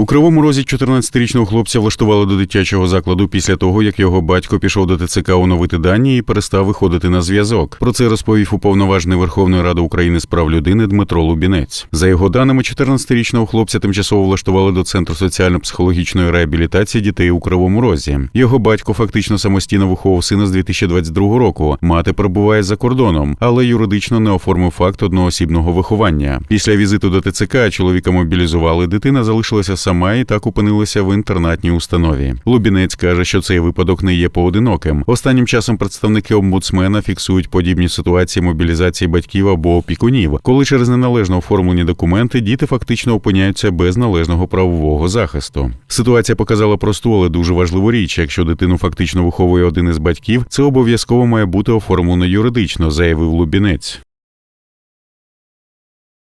У кривому розі 14-річного хлопця влаштували до дитячого закладу після того, як його батько пішов до ТЦК оновити дані і перестав виходити на зв'язок. Про це розповів уповноважений Верховної Ради України з прав людини Дмитро Лубінець. За його даними, 14-річного хлопця тимчасово влаштували до центру соціально-психологічної реабілітації дітей у Кривому Розі. Його батько фактично самостійно виховував сина з 2022 року. Мати перебуває за кордоном, але юридично не оформив факт одноосібного виховання. Після візиту до ТЦК чоловіка мобілізували. Дитина залишилася сама і так опинилася в інтернатній установі. Лубінець каже, що цей випадок не є поодиноким. Останнім часом представники омбудсмена фіксують подібні ситуації мобілізації батьків або опікунів, коли через неналежно оформлені документи діти фактично опиняються без належного правового захисту. Ситуація показала просту, але дуже важливу річ. Якщо дитину фактично виховує один із батьків, це обов'язково має бути оформлено юридично, заявив Лубінець.